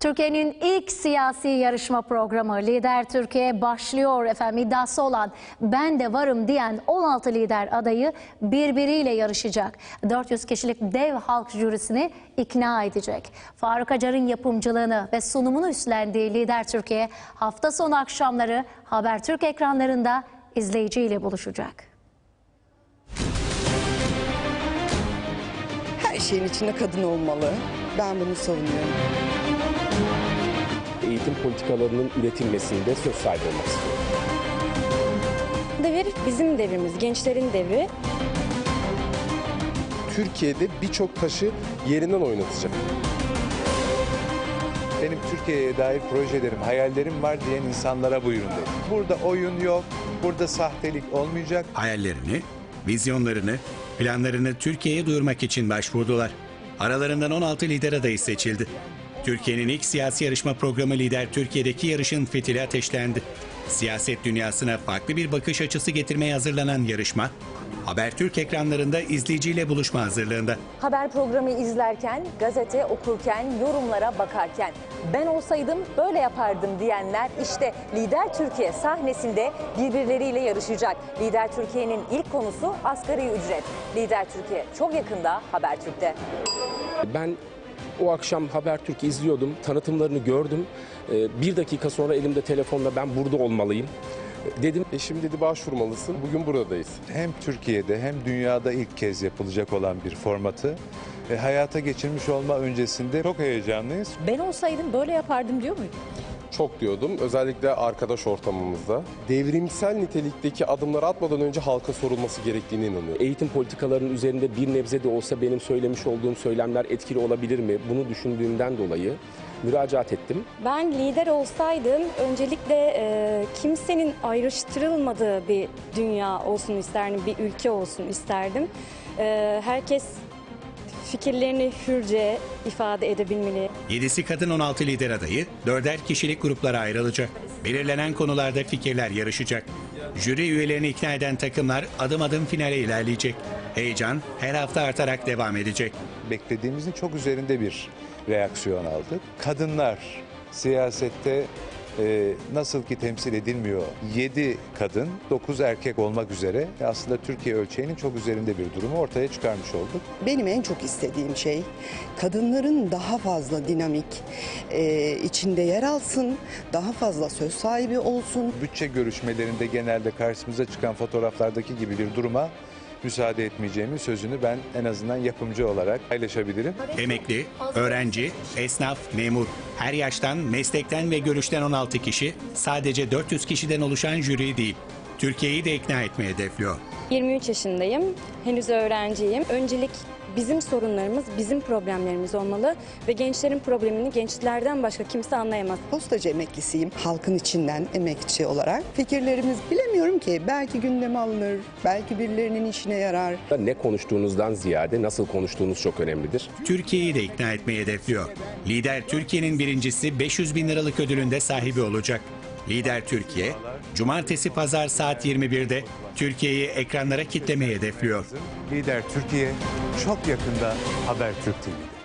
Türkiye'nin ilk siyasi yarışma programı Lider Türkiye başlıyor efendim iddiası olan ben de varım diyen 16 lider adayı birbiriyle yarışacak. 400 kişilik dev halk jürisini ikna edecek. Faruk Acar'ın yapımcılığını ve sunumunu üstlendiği Lider Türkiye hafta sonu akşamları Habertürk ekranlarında izleyiciyle buluşacak. Her şeyin içinde kadın olmalı. Ben bunu savunuyorum. Eğitim politikalarının üretilmesinde söz sahibi olmak istiyorum. Devir bizim devrimiz, gençlerin devri. Türkiye'de birçok taşı yerinden oynatacak. Benim Türkiye'ye dair projelerim, hayallerim var diyen insanlara buyurun dedim. Burada oyun yok, burada sahtelik olmayacak. hayallerini, vizyonlarını, planlarını Türkiye'ye duyurmak için başvurdular. Aralarından 16 lider adayı seçildi. Türkiye'nin ilk siyasi yarışma programı Lider Türkiye'deki yarışın fitili ateşlendi. Siyaset dünyasına farklı bir bakış açısı getirmeye hazırlanan yarışma, Habertürk ekranlarında izleyiciyle buluşma hazırlığında. Haber programı izlerken, gazete okurken, yorumlara bakarken ben olsaydım böyle yapardım diyenler işte Lider Türkiye sahnesinde birbirleriyle yarışacak. Lider Türkiye'nin ilk konusu asgari ücret. Lider Türkiye çok yakında Habertürk'te. Ben o akşam Habertürk izliyordum, tanıtımlarını gördüm. Ee, Bir dakika sonra elimde telefonla ben burada olmalıyım. Dedim eşim dedi başvurmalısın. Bugün buradayız. Hem Türkiye'de hem dünyada ilk kez yapılacak olan bir formatı e, hayata geçirmiş olma öncesinde çok heyecanlıyız. Ben olsaydım böyle yapardım diyor muydu? Çok diyordum özellikle arkadaş ortamımızda. Devrimsel nitelikteki adımları atmadan önce halka sorulması gerektiğine inanıyorum. Eğitim politikalarının üzerinde bir nebze de olsa benim söylemiş olduğum söylemler etkili olabilir mi? Bunu düşündüğümden dolayı müracaat ettim. Ben lider olsaydım öncelikle e, kimsenin ayrıştırılmadığı bir dünya olsun isterdim, bir ülke olsun isterdim. E, herkes fikirlerini hürce ifade edebilmeli. 7'si kadın 16 lider adayı, 4'er kişilik gruplara ayrılacak. Belirlenen konularda fikirler yarışacak. Jüri üyelerini ikna eden takımlar adım adım finale ilerleyecek. Heyecan her hafta artarak devam edecek. Beklediğimizin çok üzerinde bir reaksiyon aldık. Kadınlar siyasette e, nasıl ki temsil edilmiyor 7 kadın 9 erkek olmak üzere aslında Türkiye ölçeğinin çok üzerinde bir durumu ortaya çıkarmış olduk. Benim en çok istediğim şey kadınların daha fazla dinamik e, içinde yer alsın, daha fazla söz sahibi olsun. bütçe görüşmelerinde genelde karşımıza çıkan fotoğraflardaki gibi bir duruma müsaade etmeyeceğimin sözünü ben en azından yapımcı olarak paylaşabilirim. Emekli, öğrenci, esnaf, memur, her yaştan, meslekten ve görüşten 16 kişi sadece 400 kişiden oluşan jüri değil. Türkiye'yi de ikna etmeyi hedefliyor. 23 yaşındayım, henüz öğrenciyim. Öncelik bizim sorunlarımız, bizim problemlerimiz olmalı ve gençlerin problemini gençlerden başka kimse anlayamaz. Postacı emeklisiyim. Halkın içinden emekçi olarak. Fikirlerimiz bilemiyorum ki belki gündeme alınır, belki birilerinin işine yarar. Ne konuştuğunuzdan ziyade nasıl konuştuğunuz çok önemlidir. Türkiye'yi de ikna etmeyi hedefliyor. Lider Türkiye'nin birincisi 500 bin liralık ödülünde sahibi olacak. Lider Türkiye, Cumartesi Pazar saat 21'de Türkiye'yi ekranlara kitlemeyi hedefliyor. Lider Türkiye çok yakında Habertürk TV'de.